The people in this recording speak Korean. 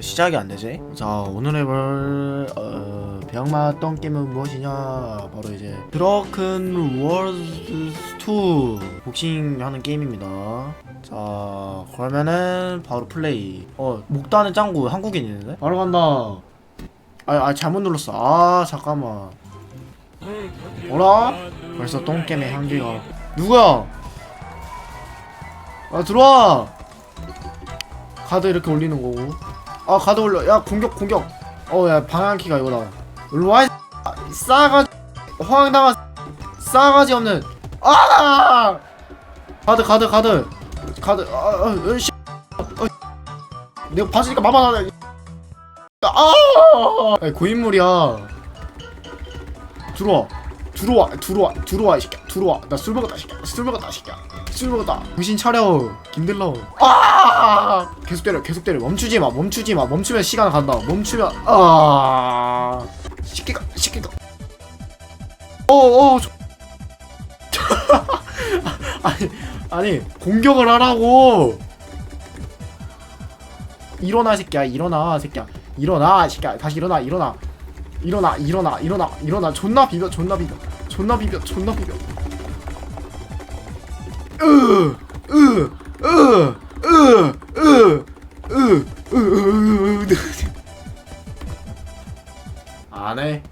시작이 안 되지? 자 오늘 해볼 어, 병맛던 게임은 무엇이냐? 바로 이제 드러큰 월드 2 복싱 하는 게임입니다. 자 그러면은 바로 플레이. 어 목다는 짱구 한국인이네 바로 간다. 아, 아 잘못 눌렀어. 아 잠깐만. 어라? 벌써 똥게임의 향기가. 누구야? 아 들어와! 카드 이렇게 올리는 거고 아 가드 올려 야 공격 공격. 어 야 방향키가 이거다 일로와 이 싸가지 호황당한 싸가지 없는. 아! 가드 가드 가드. 가드. 아, 아, 아, 씨. 아, 내가 봐주니까 마마나네 아! 고인물이야. 들어와 들어와 들어와 들어와 이 새끼야. 들어와. 나 술 먹었다 이 새끼야. 술 먹었다 이 새끼야. 술 먹었다. 정신 차려. 김들러 아! 계속 때려 계속 때려. 멈추지 마 멈추지 마. 멈추면 시간 간다. 멈추면 아! 시키가 시키가 어어 아니 아니 공격을 하라고. 일어나 이 새끼야. 일어나 이 새끼야. 일어나 이 새끼야. 다시 일어나 일어나 일어나. 일어나 일어나 일어나. 존나 비벼 존나 비벼 존나 비벼 존나 비벼 으으으으으으으으으으으 안해